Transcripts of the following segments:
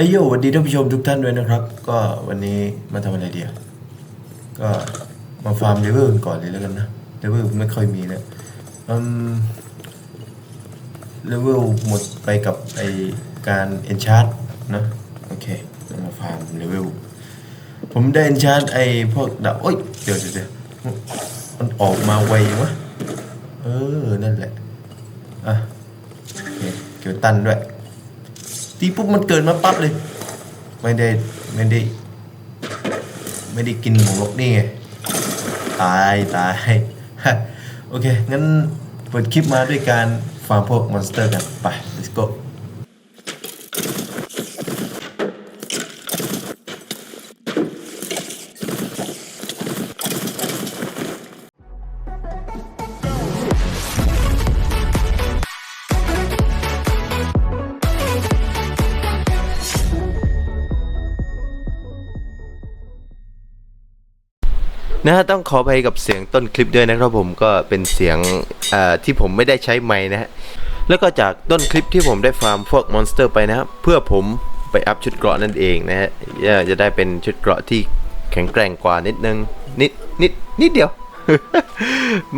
อ้ยโยสวัสดีท่านผู้ชมทุกท่านด้วยนะครับ ก็วันนี้มาทำอะไรเดียวก็มาฟาร์มเลเวลก่อนเลยแล้วกันนะเลเวลไม่ค่อยมีแล้วอืมเลเวลหมดไปกับไอการเอนชาร์ตนะโอเคมาฟาร์มเลเวลผมได้เอนชาร์ตไอพวกดาบโอ้ยเดี๋ยวเดี๋ยวเดียวมันออกมาไววะเออนั่นแหละอะโอเคเกี่ยวตันด้วย ตีปุ๊บมันเกิดมาปั๊บเลย ไม่ได้ไม่ได้ ไม่ได้กินหมหรอกนี่ไง ตายตาย โอเค งั้นเปิดคลิปมาด้วยการฟาร์มพวกมอนสเตอร์กัน ไป let's go นะฮะต้องขอไปกับเสียงต้นคลิปด้วยนะครับผมก็เป็นเสียงอ่อที่ผมไม่ได้ใช้ไม้นะฮะแล้วก็จากต้นคลิปที่ผมได้ฟาร์มพวกมอนสเตอร์ไปนะครับเพื่อผมไปอัพชุดเกราะนั่นเองนะฮะจะได้เป็นชุดเกราะที่แข็งแกร่งกว่านิดนึงนิดนิดนิดเดียว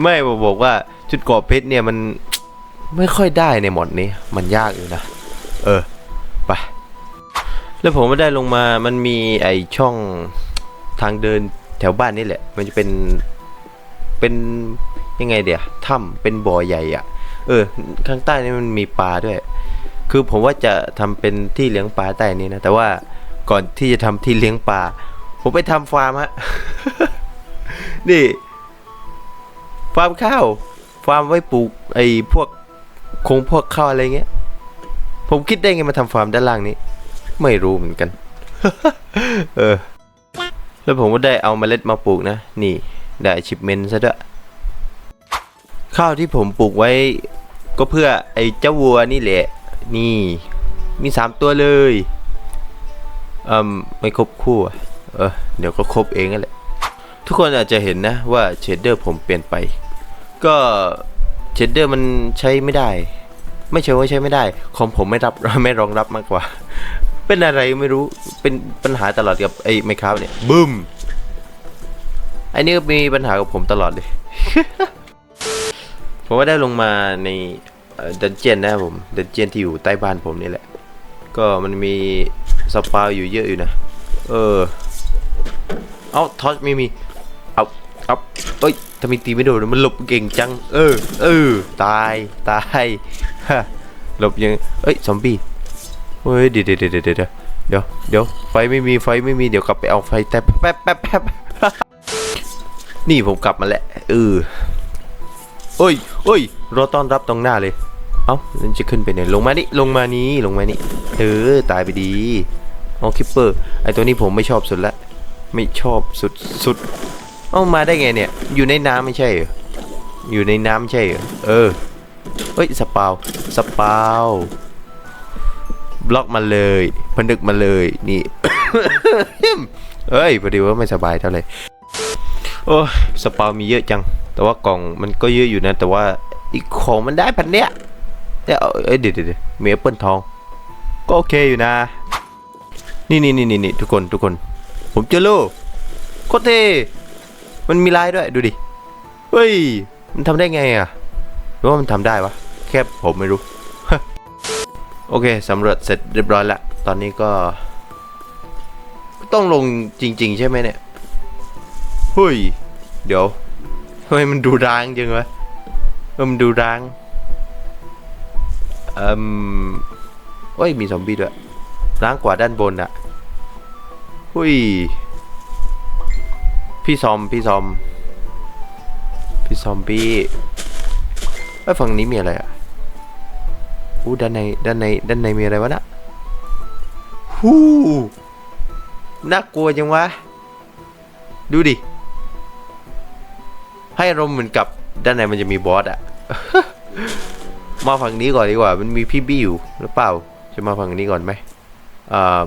ไม่บอกบอกว่าชุดเกราะเพชรเนี่ยมันไม่ค่อยได้ในหมดนี้มันยากอยู่นะ เออไปแล้วผมไม่ได้ลงมามันมีไอช่องทางเดิน แถวบ้านนี่แหละ มันจะเป็นเป็นยังไงเดี๋ยวถ้ำเป็นบ่อใหญ่อะเออ ข้างใต้นี่มันมีปลาด้วย คือผมว่าจะทำเป็นที่เลี้ยงปลาใต้นี้นะ แต่ว่าก่อนที่จะทำที่เลี้ยงปลาผมไปทำฟาร์มฮะนี่ฟาร์มข้าวฟาร์มไว้ปลูกไอ้พวกคงพวกข้าวอะไรเงี้ย ผมคิดได้ไงมาทำฟาร์มด้านล่างนี้ ไม่รู้เหมือนกัน เออ แล้วผมก็ได้เอาเมล็ดมาปลูกนะ นี่ได้ชิปเมนซะด้วย ข้าวที่ผมปลูกไว้ ก็เพื่อไอ้เจ้าวัวนี่แหละ นี่มีสามตัวเลยอืมไม่ครบคู่เออเดี๋ยวก็ครบเองนั่นแหละ ทุกคนอาจจะเห็นนะว่าเชดเดอร์ผมเปลี่ยนไป ก็เชดเดอร์มันใช้ไม่ได้ ไม่ใช่ว่าใช้ไม่ได้คอมผมไม่รับไม่รองรับมากกว่า เป็นอะไรไม่รู้เป็นปัญหาตลอดกับไอ้ไมค r า f t เนี่ยบึ้มไอ้นี่ก็มีปัญหากับผมตลอดเลยผมก็ได้ลงมาในดันเจียนนะครับผมดันเจียนที่อยู่ใต้บ้านผมนี่แหละ ก็มันมีสปาวอยู่เยอะอยู่นะ เออ เอาทอชไม่มี เอาเอาเอ้ยทำไมตีไม่โดนมันหลบเก่งจัง เออ เออ ตาย ตาย ฮะ หลบยัง เอ้ย ซอมบี้ เฮ้ยเดี๋ยวเดี๋ยวเดี๋ยวเดี๋ยวเดี๋ยวเดี๋ยวไฟไม่มีไฟไม่มีเดี๋ยวกลับไปเอาไฟแต่แป๊บแป๊บแป๊บนี่ผมกลับมาแล้วเออเอ้ยเอ้ยรอต้อนรับตรงหน้าเลย เอ้ามันจะขึ้นไปไหนลงมานี่ลงมานี้ลงมานี่เออตายไปดีอ๋อคิปเปอร์ไอตัวนี้ผมไม่ชอบสุดละไม่ชอบสุดสุดเอ้ามาได้ไงเนี่ย อยู่ในน้ำไม่ใช่เหรออยู่ในน้ำไม่ใช่เหรอเออเฮ้ยสปาวสปาว บล็อกมาเลยพนึกมาเลยนี่ เอ้ยพอดีว่าไม่สบายเท่าไหร่โอ้สปาวมีเยอะจัง แต่ว่ากล่องมันก็เยอะอยู่นะ แต่ว่าอีกของมันได้พันเนี้ยเดี๋ยเอ้ยเดี๋ยวเดี๋ยวเดี๋ยวมีแอปเปิลทอง ก็โอเคอยู่นะนี่นี่นี่นี่นี่ทุกคนทุกคน ผมเจอโลโคตรเทมันมีลายด้วยดูดิ เฮ้ย มันทำได้ไงอะหรือว่ามันทำได้วะ แค่ผมไม่รู้ โอเคสำรวจเสร็จเรียบร้อยแล้วตอนนี้ก็ ต้องลงจริง ๆ ใช่ไหมเนี่ยเฮ้ย เดี๋ยวทำไมมันดูร้างจังวะเออมันดูร้างเอืมโอ้ยมีซอมบี้ด้วยร้างกว่าด้านบนอะหุ้ยพี่ซอม พี่ซอม พี่ซอมบี้ไอ้ฝั่งนี้มีอะไรอะ อู้ด้านในด้านในด้านในมีอะไรวะนะฮู้น่ากลัวจังวะ ดูดิ ให้อารมณ์เหมือนกับด้านในมันจะมีบอสอะมาฝั่งนี้ก่อนดีกว่า มันมีพี่บี้อยู่หรือเปล่า จะมาฝั่งนี้ก่อนไหมอ่า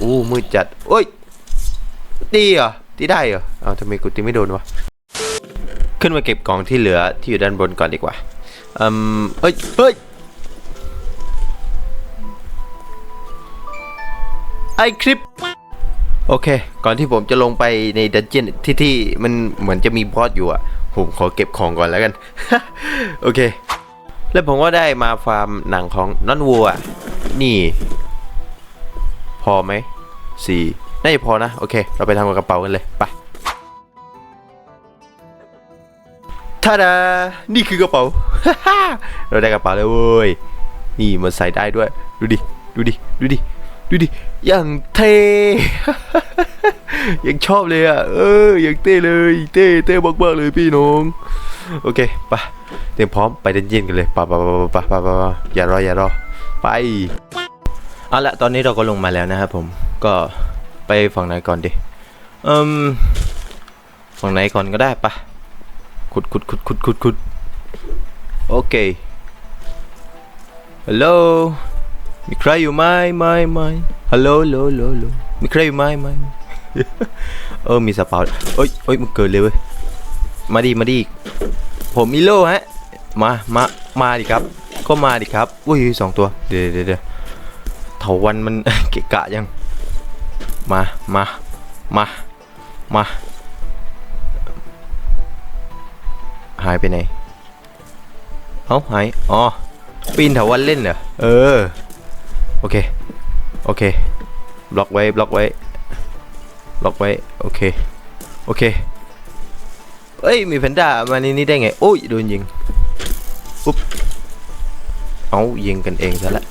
อู้มืดจัดโอ้ยตีเหรอตีได้เหรอเอาทำไมกูตีไม่โดนวะ ขึ้นมาเก็บกล่องที่เหลือที่อยู่ด้านบนก่อนดีกว่าอืมเฮ้ยเฮ้ย ไอคลิป โอเค ก่อนที่ผมจะลงไปในดันเจียนที่ที่มันเหมือนจะมีบอสอยู่อะ ผมขอเก็บของก่อนแล้วกัน โอเค แล้วผมก็ได้มาฟาร์มหนังของนอนวัวนี่ พอไหมสี่น่าจะพอนะ โอเค เราไปทำกับกระเป๋ากันเลยไปท่าดา นี่คือกระเป๋า เราได้กระเป๋าเลยเว้ย นี่มันใส่ได้ด้วย ดูดิ ดูดิ ดูดิ ดูดิ อย่างเท่ยังชอบเลยอะ เออ อย่างเท่เลยเท่เท่มากๆเลยพี่น้อง โอเคไปเตรียมพร้อมไปเดนเย็นกันเลยปไปไปไปไปไปอย่ารออย่ารอ ไปเอาละตอนนี้เราก็ลงมาแล้วนะครับผม ก็ไปฝั่งไหนก่อนดิเอืมฝั่งไหนก่อนก็ได้ปะขุดขุดขุดขุดขุดขุดโอเค ฮัลโหล มีใครอยู่ไหมไม่ไม่ฮัลโหลลโหลลโหลลโหลมีใครอยู่ไหมไม่เออมีสปาวเอ้ยเอ้ยมันเกิดเลยเว้ยมาดิมาดิผมมีโลฮะมามามาดิครับ ก็มาดิครับอุ้ยสองตัวเดี๋ยวเดี๋ยวเดี๋ยวเถาวันมันเกะกะยังมามามามาหายไปไหนเอ้าหายอ๋อปีนเถาวันเล่นเหรอเออ โอเค โอเค บล็อกไว้ บล็อกไว้ บล็อกไว้ โอเค โอเค เอ้ย มีแพนด้ามานี่นี่ได้ไง โอ้ย โดนยิง ปุ๊บ เอายิงกันเองซะละ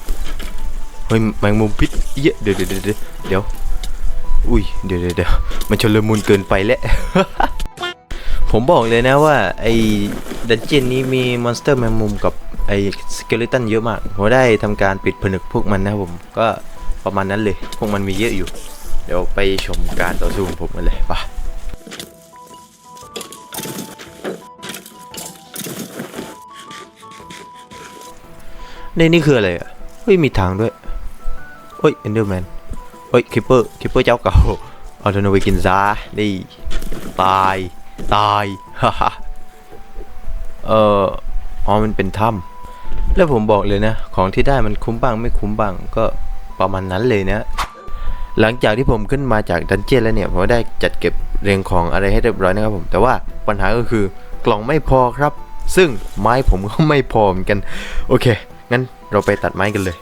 เฮ้ย แมงมุมพิษเยอะเดี๋ยวเดี๋ยวเดี๋ยวเดี๋ยว อุ้ย เดี๋ยวเดี๋ยวเดี๋ยวมันชนละมุนเกินไปแล้วผมบอกเลยนะว่า ไอ้ดันเจียนนี้มีมอนสเตอร์แมงมุมกับ ไอสเกเลตันเยอะมากผมได้ทำการปิดผนึกพวกมันนะครับผมก็ประมาณนั้นเลย พวกมันมีเยอะอยู่ เดี๋ยวไปชมการต่อสู้ของผมกันเลยไปในนี่คืออะไรอะเฮ้ยมีทางด้วยเฮ้ยเอนเดอร์แมนเฮ้ยคิปเปอร์คิปเปอร์เจ้าเก่าเอาธนูไปกินซะนี่ตายตายฮ่าฮ่าเอ่ออ๋อมันเป็นถ้ำ แล้วผมบอกเลยนะ ของที่ได้มันคุ้มบ้างไม่คุ้มบ้างก็ประมาณนั้นเลยนะ หลังจากที่ผมขึ้นมาจากดันเจี้ยนแล้วเนี่ยผมได้จัดเก็บเรียงของอะไรให้เรียบร้อยนะครับผม แต่ว่าปัญหาก็คือกล่องไม่พอครับ ซึ่งไม้ผมก็ไม่พอเหมือนกัน โอเค งั้นเราไปตัดไม้กันเลย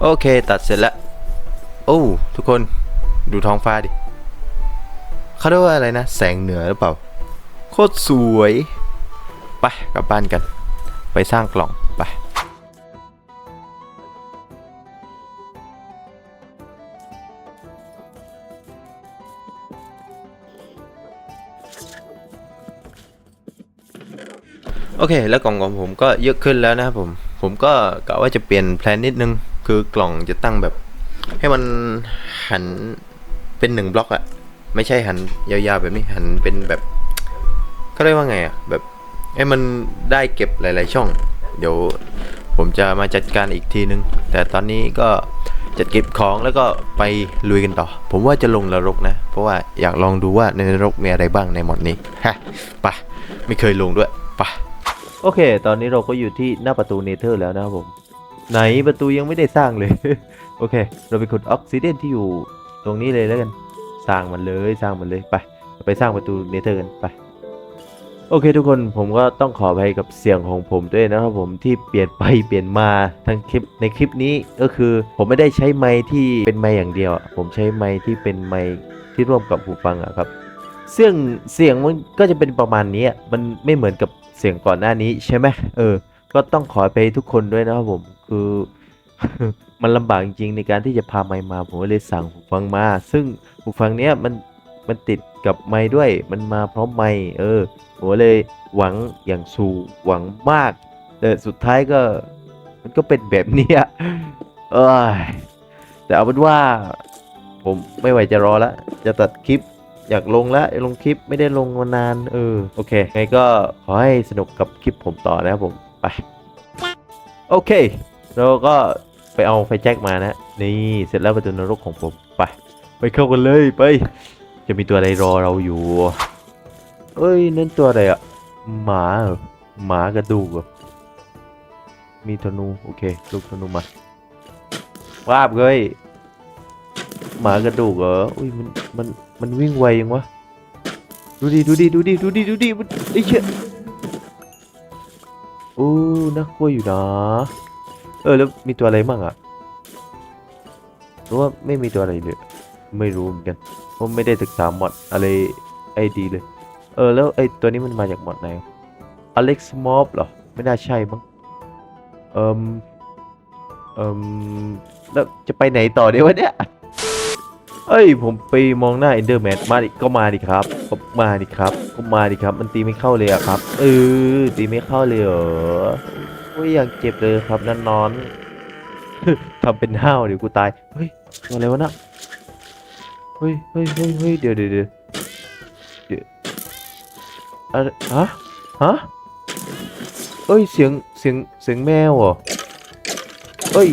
โอเค ตัดเสร็จแล้ว โอ้ทุกคนดูท้องฟ้าดิเขาเรียกว่าอะไรนะ แสงเหนือหรือเปล่า โคตรสวย ไปกลับบ้านกัน ไปสร้างกล่องไปโอเค แล้วกล่องของผมก็เยอะขึ้นแล้วนะครับผม ผมก็กะว่าจะเปลี่ยนแพลนนิดนึง คือกล่องจะตั้งแบบ ให้มันหันเป็นหนึ่งบล็อกอะไม่ใช่หันยาวๆแบบนี้หันเป็นแบบเขาเรียกว่าไงอะแบบให้มันได้เก็บหลายๆช่อง เดี๋ยวผมจะมาจัดการอีกทีนึง แต่ตอนนี้ก็จัดเก็บของแล้วก็ไปลุยกันต่อ ผมว่าจะลงนรกนะ เพราะว่าอยากลองดูว่าในนรกมีอะไรบ้างในหมดนี้ฮะไปไม่เคยลงด้วยไปโอเค ตอนนี้เราก็อยู่ที่หน้าประตูเนเธอร์แล้วนะครับผม ไหนประตูยังไม่ได้สร้างเลย โอเค เราไปขุดออกซิเดนที่อยู่ตรงนี้เลยแล้วกัน สร้างมันเลยสร้างมันเลยไป ไปสร้างประตูเนเธอร์กันไป โอเคทุกคนผมก็ต้องขออภัยกับเสียงของผมด้วยนะครับผมที่เปลี่ยนไปเปลี่ยนมาทั้งคลิปในคลิปนี้ก็คือ ผมไม่ได้ใช้ไมค์ที่เป็นไมค์อย่างเดียว ผมใช้ไมค์ที่เป็นไมค์ที่ร่วมกับหูฟังอะครับซึ่งเสียงมันก็จะเป็นประมาณนี้มันไม่เหมือนกับเสียงก่อนหน้านี้ใช่ไหมเออ ก็ต้องขออภัยทุกคนด้วยนะครับผม คือ มันลำบากจริงในการที่จะพาไมค์มาผมเลยสั่งหูฟังมา ซึ่งหูฟังเนี้ยมันมันติดกับไมค์ด้วย มันมาพร้อมไมค์เออผมเลยหวังอย่างสูงหวังมาก แต่สุดท้ายก็ มันก็เป็นแบบนี้เอ้ยแต่เอาเป็นว่า ผมไม่ไหวจะรอแล้วจะตัดคลิปอยากลงแล้วลงคลิปไม่ได้ลงมานานเออโอเคไงก็ขอให้สนุกกับคลิปผมต่อนะครับผมไปโอเค เราก็ไปเอาไฟแจ็คมานะ นี่เสร็จแล้วประตูนรกของผมไป ไปเข้ากันเลยไป จะมีตัวอะไรรอเราอยู่ เอ้ยนั่นตัวอะไรอะหมาหมากระดูกมีธนูโอเคลูกธนูมาวาบเลยหมากระดูกเหรออุ้ยมันมันมันวิ่งไวยังวะดูดิดูดิดูดิดูดิดูดิมันไอ้เชี่ยโอ้น่ากลัวอยู่นะ เออแล้วมีตัวอะไรมั่งอะหรือว่าไม่มีตัวอะไรเลยไม่รู้เหมือนกันผมไม่ได้ศึกษา mod อะไรไอดีเลย เออแล้วไอตัวนี้มันมาจากมอดไหน Alex Mob เหรอ ไม่น่าใช่มั้งเอิมเอิมแล้วจะไปไหนต่อเดี๋ยววะเนี่ยเอ้ยผมไปมองหน้า Enderman มนมาดิก็มาดิครับก็มาดิครับก็มาดิครับ มันตีไม่เข้าเลยอะครับเออตีไม่เข้าเลยเหรอ อ้ยอยางเจ็บเลยครับนั่นนอนทำเป็นห้าวเดี๋ยวกูตาย เฮ้ยอะไรวะนะเฮ้ยเฮ้ยเฮ้ยเฮ้ยเดี๋ยวเดี๋ยวเดี๋ยวเดี๋ยวอะไรฮะฮะเอ้ยเสียงเสียงเสียงแมวเหรอเอ้ย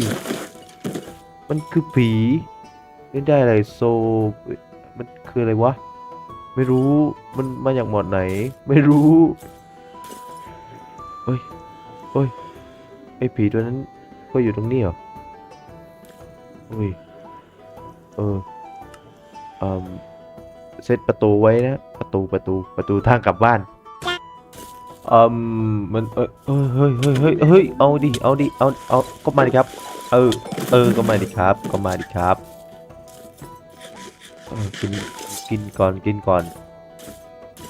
มันคือผีไม่ได้อะไรโซ มันคืออะไรวะ ไม่รู้ มันมาจากหมอดไหน ไม่รู้เฮ้ยเฮ้ย อ้ผีตัวนั้นก็อยู่ตรงนี้เหรอ อุ้ย เอออืมเซตประตูไว้นะ ประตูประตูประตูทางกลับบ้านอืมมันเออเออเฮ้ยเฮ้ยเฮ้ยเฮ้ยเอาดิเอาดิเอาเอาก็มาดิครับ เออ เออก็มาดิครับ ก็มาดิครับเออกินกินก่อนกินก่อน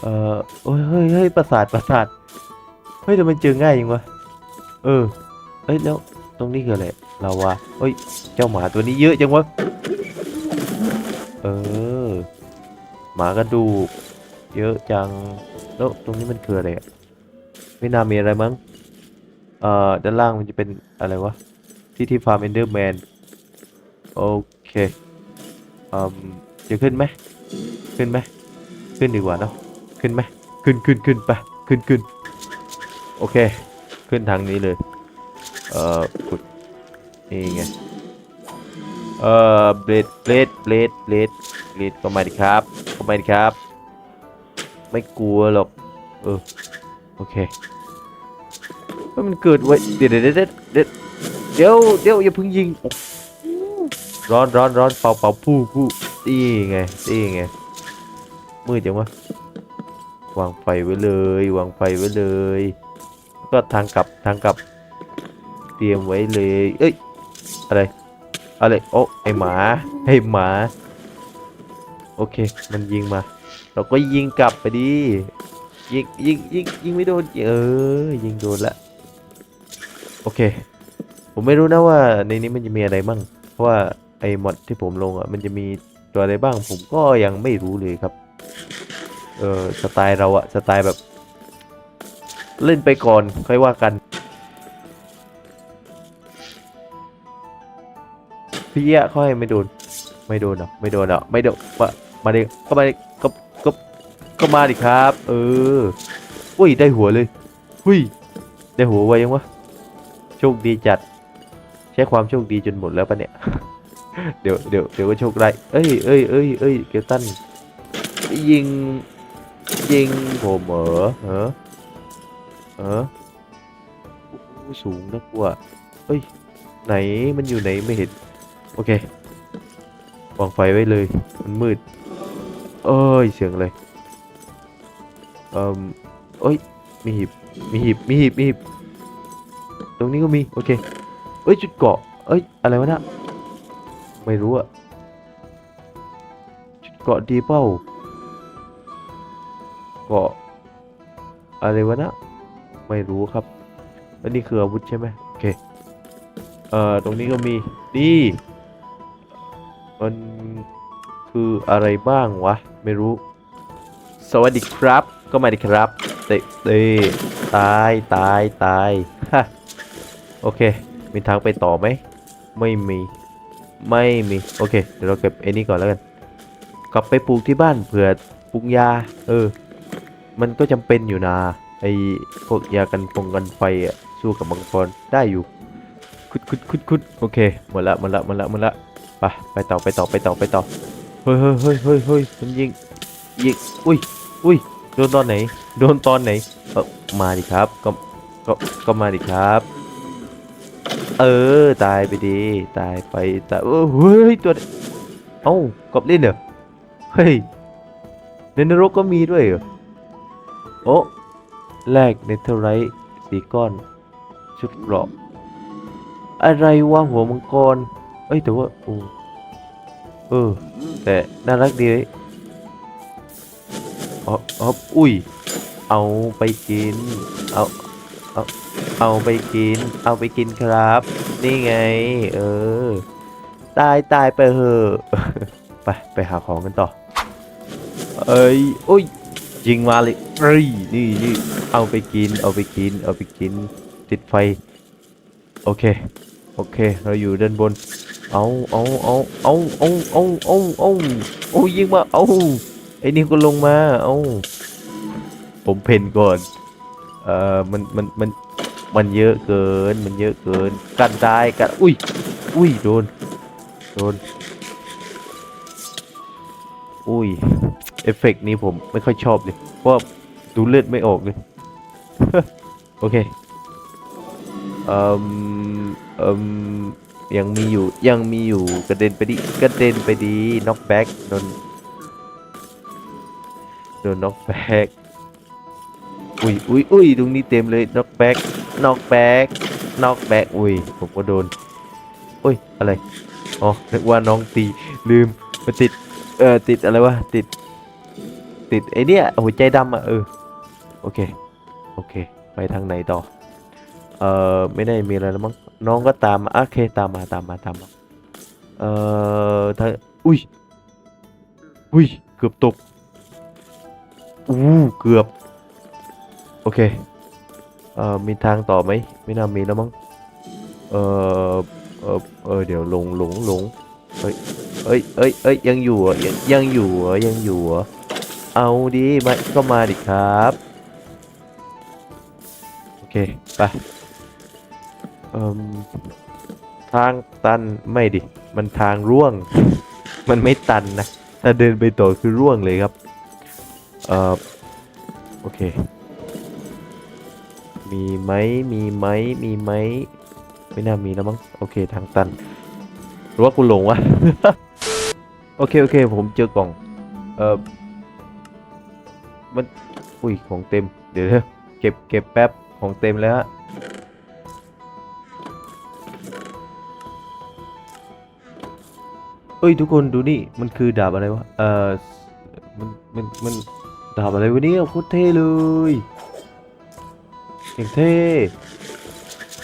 เออโอ้ยเฮ้ยเฮ้ยประสาทประสาทเฮ้ยแต่มันเจอง่ายยังวะเออ เอ้ยแล้วตรงนี้คืออะไรลาวาเฮ้ย เจ้าหมาตัวนี้เยอะจังวะ เออ หมากระดูก เยอะจัง แล้วตรงนี้มันคืออะไรไม่น่ามีอะไรมั้ง เอ่อ ด้านล่างมันจะเป็นอะไรวะ ที่ที่ฟาร์มเอนเดอร์แมน โอเคอืมจะขึ้นไหม ขึ้นไหม ขึ้นดีกว่าเนาะ ขึ้นไหม ขึ้นขึ้นขึ้นไป ขึ้นขึ้น โอเค ขึ้นทางนี้เลย เอ่อขุดนี่ไงเอ่อเบลดเบลดเบลดเบลดเบลดก็มาดิครับก็มาดิครับ ไม่กลัวหรอกเออโอเคเฮ้ยมันเกิดไว้เดี๋ยวเดี๋ยวเดี๋ยวเดี๋ยวเดี๋ยวเดียวอย่าเพิ่งยิงร้อนร้อนร้อนเป่าเป่าผู้ผู้นี่ไงนี่ไงมืดจังวะวางไฟไว้เลย วางไฟไว้เลย ก็ทางกลับทางกลับ รียมไว้เลย เอ้ย อะไร อะไร โอ้ไอหมา ไอหมา โอเค มันยิงมา เราก็ยิงกลับไปดิ ยิง ยิง ยิง ยิงไม่โดน เออ ยิงโดนละ โอเค ผมไม่รู้นะว่าในนี้มันจะมีอะไรบ้าง เพราะว่าไอมอดที่ผมลงอะ มันจะมีตัวอะไรบ้าง ผมก็ยังไม่รู้เลยครับ เออสไตล์เราอะสไตล์แบบ เล่นไปก่อนค่อยว่ากัน พี่อะค่อยไม่โดน ไม่โดนหรอกไม่โดนหรอกไม่โดนมามาดิก็มาดิก็ก็ก็มาดิครับ เอออุ้ยได้หัวเลยหุ้ยได้หัวไวยังวะโชคดีจัด ใช้ความโชคดีจนหมดแล้วปะเนี่ยเดี๋ยวเดี๋ยวเดี๋ยวก็โชคไร้เอ้ยเอ้ยเอ้ยเอ้ยเกลตันยิงยิงผมเหรอเหรอเออสูงนะกว่าเอ้ย ไหนมันอยู่ไหนไม่เห็น โอเควางไฟไว้เลย มันมืด เอ้ย เสียงอะไร เอ่มเอ้ย มีหีบ มีหีบ มีหีบ มีหีบ ตรงนี้ก็มี โอเค เอ้ย จุดเกาะ เอ้ย อะไรวะนะไม่รู้อะจุดเกาะดีเปล่าเกาะอะไรวะนะไม่รู้ครับอันนี้คืออาวุธใช่ไหมโอเค เอ่อ ตรงนี้ก็มีนี่ มันคืออะไรบ้างวะ ไม่รู้ สวัสดีครับ ก็มาดีครับ เตะเตะตายตายตายฮะโอเค มีทางไปต่อไหม ไม่มี ไม่มี โอเค เดี๋ยวเราเก็บไอ้นี่ก่อนแล้วกัน กลับไปปลูกที่บ้านเผื่อปรุงยา เออ มันก็จำเป็นอยู่นะไอ้พวกยากันฟงกันไฟอะสู้กับมังกรได้อยู่คุดคุดคุดคุดโอเคหมดละหมดละหมดละหมดละ ไปไปต่อไปต่อไปต่อไปต่อเฮ้ยเฮ้ยเฮ้ยเฮ้ยเฮ้ยมันยิงยิงอุ้ยอุ้ยโดนตอนไหน โดนตอนไหนเออมาดิครับก็ก็ก็มาดิครับ เออตายไปดีตายไปตายเออเฮ้ยตัวเอ้ากบเล่นเหรอเฮ้ยในนรกก็มีด้วยเหรอโอ้แลกเนเธอร์ไรสีก้อน ชุดเกราะอะไรวะหัวมังกร เอ้ยแต่ว่าโอ้เออ แต่น่ารักดีเลยอ๋ออ๋ออุ้ย เอาไปกิน เอา เอา เอาไปกิน เอาไปกินครับ นี่ไง เออ ตายตายไปเหอะไป ไปหาของกันต่อ เอ้ยอุ้ยยิงมาเลยเอ้ยนี่นี่เอาไปกิน เอาไปกิน เอาไปกิน ติดไฟ โอเค โอเค เราอยู่ด้านบน เอาเอาเอาเอาเอาเอาเอาเอาเอายิงมาเอาไอ้นี่ก็ลงมาเอาผมเพนก่อน เอ่อ มัน มัน มัน มันเยอะเกิน มันเยอะเกิน กันได้กัน อุ้ย อุ้ย โดน โดน อุ้ย เอฟเฟกต์นี้ผมไม่ค่อยชอบเลย เพราะดูเลือดไม่ออกเลย โอเค เอ่มเอ่มยังมีอยู่ยังมีอยู่กระเด็นไปดิกระเด็นไปดีน็อกแบ็กโดนโดนน็อกแบ็กอุ้ยอุ้ยอุ้ยตรงนี้เต็มเลยน็อกแบ็กน็อกแบ็กน็อกแบ็กอุ้ยผมก็โดนอุ้ยอะไรอ๋อนึกว่าน้องตีลืมมาติดเออติดอะไรวะติด ติดไอเนี้ยหัวใจดำอะเออโอเคโอเค ไปทางไหนต่อ เออไม่ได้มีอะไรแล้วมั้งน้องก็ตามมาโอเคตามมาตามมาตามมาเอ่อทางอุ้ยอุ้ยเกือบตกอู้เกือบ โอเคเอ่อมีทางต่อไหมไม่น่ามีแล้วมั้งเอ่อเออเออเดี๋ยวหลงหลงหลงเฮ้ยเอ้ยเอ้ยเอ้ยยังอยู่เหรอยังยังอยู่เหรอยังอยู่เหรอเอาดีมาก็มาดิครับ โอเค ไป เอ่มทางตันไม่ดิ มันทางร่วง มันไม่ตันนะ ถ้าเดินไปต่อคือร่วงเลยครับ เอ่อ โอเค มีไหมมีไหมมีไหมไม่น่ามีแล้วมั้ง โอเค ทางตัน หรือว่ากูหลงวะ โอเค โอเค ผมเจอกล่อง เอ่อ มัน อุ้ย ของเต็ม เดี๋ยวเก็บเก็บแป๊บ ของเต็มแล้วฮะ เอ้ยทุกคนดูนี่มันคือดาบอะไรวะเอ่อมันมันมันดาบอะไรวะเนี่ยโคตรเท่เลยอย่างเท่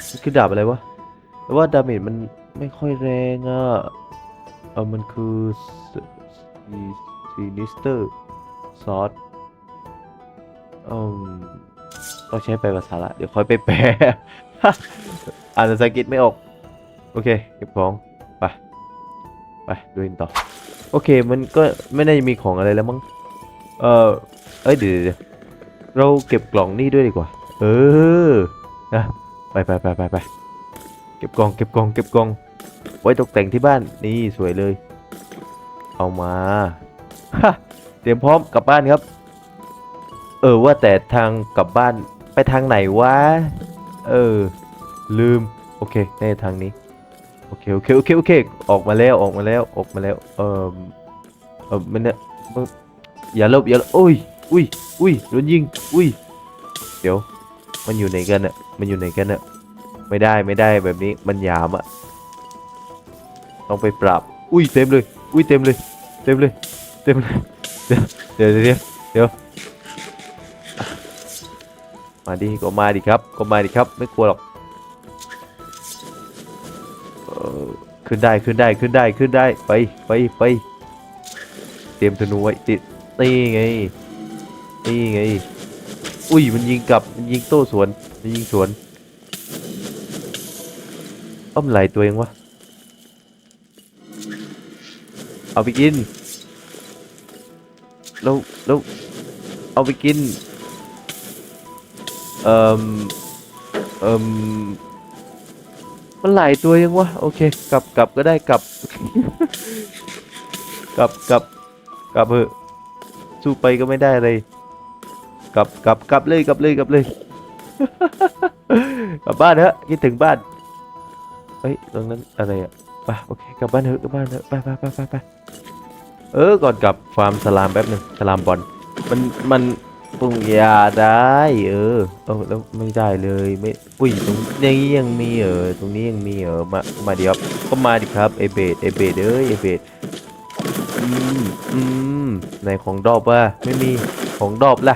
มันคือดาบอะไรวะแต่ว่าดาเมจมันไม่ค่อยแรงอะเออมันคือซีนิสเตอร์ซอสอืมต้องใช้ไปลภาษาละเดี๋ยวค่อยไปแปลอ่านภาษาอังกฤษไม่ออก โอเคเก็บของ ไปดูกันต่อ โอเคมันก็ไม่น่าจะมีของอะไรแล้วมั้ง เออเอ้ยเดี๋ยวเดี๋ยวเราเก็บกล่องนี่ด้วยดีกว่า เออ นะ ไปไปไปไปไปเก็บกล่องเก็บกล่องเก็บกล่อง ไว้ตกแต่งที่บ้าน นี่สวยเลย เอามาฮะเตรียมพร้อมกลับบ้านครับ เออว่าแต่ทางกลับบ้านไปทางไหนวะ เออ ลืม โอเคในทางนี้ โอเคโอเคโอเคโอเค ออกมาแล้วออกมาแล้วออกมาแล้ว เออเออมันเนี่ยอย่าลบอย่าลบอุ้ยอุ้ยอุ้ยโดนยิงอุ้ยเดี๋ยว มันอยู่ไหนกันอะมันอยู่ไหนกันอะไม่ได้ไม่ได้แบบนี้มันหยามอะต้องไปปรับ อุ้ยเต็มเลย อุ้ยเต็มเลย เต็มเลย เต็มเลยเดี๋ยวเดี๋ยวเดี๋ยวเดี๋ยวมาดิก็มาดิครับก็มาดิครับ ไม่กลัวหรอก ขึ้นได้ขึ้นได้ขึ้นได้ขึ้นได้ไปไปไปเตรียมธนูไว้ติดนี่ไงนี่ไงอุ้ยมันยิงกลับมันยิงโต้สวนมันยิงสวนอ้อมไหลตัวเองวะเอาไปกินแล้วแล้วเอาไปกินเอ่มเอ่ม มันหลายตัวยังวะโอเค กลับกลับก็ได้กลับ กลับกลับกลับเถอะสู้ไปก็ไม่ได้เลย กลับกลับกลับเลยกลับเลยกลับเลย กลับบ้านเถอะคิดถึงบ้านเฮ้ยตรงนั้นอะไรอะไปโอเคกลับบ้านเถอะกลับบ้านเถอะไปไปไปไปไปเออก่อนกลับฟาร์มสลามแป๊บหนึ่งสลามบอลมันมัน ปรุงยาได้เออเออแล้วไม่ได้เลยไม่อุ้ยตรงนี้ยังมีเออตรงนี้ยังมีเออมามาเดี๋ยวก็มาดิครับไอเบดไอเบดเอ้ยไอเบดอืมอืมไหนของดอบวะไม่มีของดอบล่ะ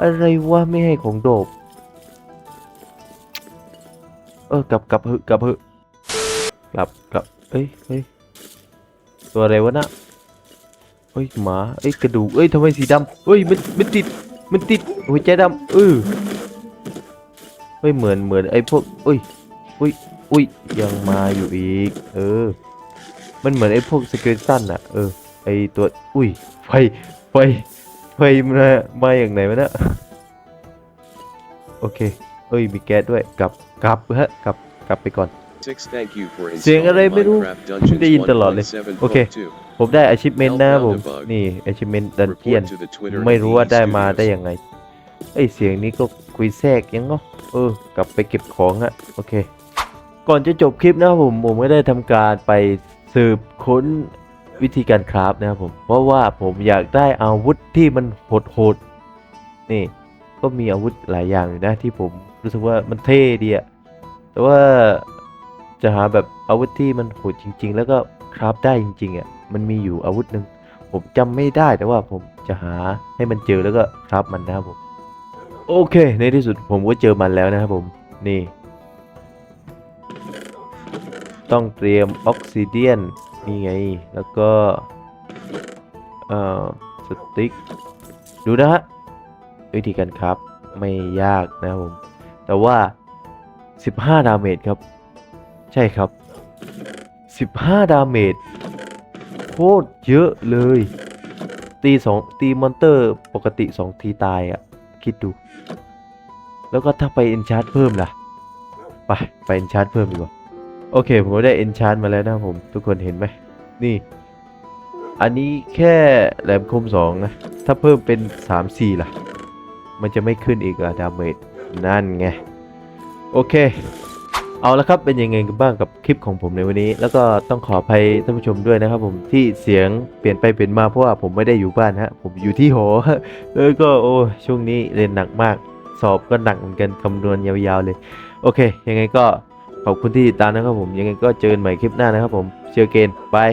อะไรวะไม่ให้ของดอบเออกลับกลับเหอะกลับเหอะกลับกลับเอ้ยเฮ้ยตัวอะไรวะน่ะ เฮ้ยหมาเอ้ยกระดูกเอ้ยทำไมสีดำเฮ้ยมันมันติดมันติดหัวใจดำเออเฮ้ยเหมือนเหมือนไอ้พวกเอ้ยอุ้ยอุ้ยยังมาอยู่อีก เออ มันเหมือนไอ้พวกสเกลตันอะเออไอตัวอุ้ยไฟไฟไฟมันมามาอย่างไหนวะเนี่ยโอเคเอ้ยมีแก๊สด้วยกลับกลับฮะกลับกลับไปก่อน Six, thank you for เสียงอะไร installing ไม่รู้ Minecraft Dungeons ได้ยินตลอดเลยโอเค 1.7.2. ผมได้ achievement นะผม Hellbound Debug นี่ achievement Dungeon Report to the Twitter ไม่รู้ว่า AE ได้มาได้ Studios. ยังไงเอ้ยเสียงนี้ก็คุยแทรกยังเนาะเออกลับไปเก็บของฮะโอเค ก่อนจะจบคลิปนะครับผมผมก็ได้ทำการไปสืบค้นวิธีการคราฟนะครับผม เพราะว่าผมอยากได้อาวุธที่มันโหดๆนี่ ก็มีอาวุธหลายอย่างอยู่นะที่ผมรู้สึกว่ามันเท่ดีอะแต่ว่าจะหาแบบอาวุธที่มันโหดจริง ๆ แล้วก็คราฟได้จริงๆอะ มันมีอยู่อาวุธหนึ่งผมจำไม่ได้แต่ว่าผมจะหาให้มันเจอแล้วก็คราฟมันนะครับผมโอเค ในที่สุดผมก็เจอมันแล้วนะครับผมนี่ ต้องเตรียมออกซิเดียนนี่ไง แล้วก็เอ่อสติ๊กดูนะฮะวิธีการครับไม่ยากนะครับผม แต่ว่า 15 ดาเมจครับ ใช่ครับ 15 ดาเมจ โคตรเยอะเลย ตีสองตีมอนเตอร์ปกติ2ทีตายอะ่ะ คิดดู แล้วก็ถ้าไปเอนชาร์จเพิ่มล่ะ ไป ไปเอนชาร์จเพิ่มดีกว่า โอเค ผมก็ได้เอนชาร์จมาแล้วนะผม ทุกคนเห็นไหม นี่ อันนี้แค่แหลมคมสองนะ ถ้าเพิ่มเป็น3 4ล่ะ มันจะไม่ขึ้นอีกอะดาเมจนั่นไง โอเค เอาละครับเป็นยังไงกันบ้างกับคลิปของผมในวันนี้ แล้วก็ต้องขออภัยท่านผู้ชมด้วยนะครับ ผมที่เสียงเปลี่ยนไปเปลี่ยนมาเพราะว่าผมไม่ได้อยู่บ้านฮะผมอยู่ที่หอแล้วก็โอ้ช่วงนี้เรียนหนักมาก สอบก็หนักเหมือนกันคำนวณยาวๆเลย โอเค ยังไงก็ขอบคุณที่ติดตามนะครับผมยังไงก็เจอกันใหม่คลิปหน้านะครับผมเจอเกนบาย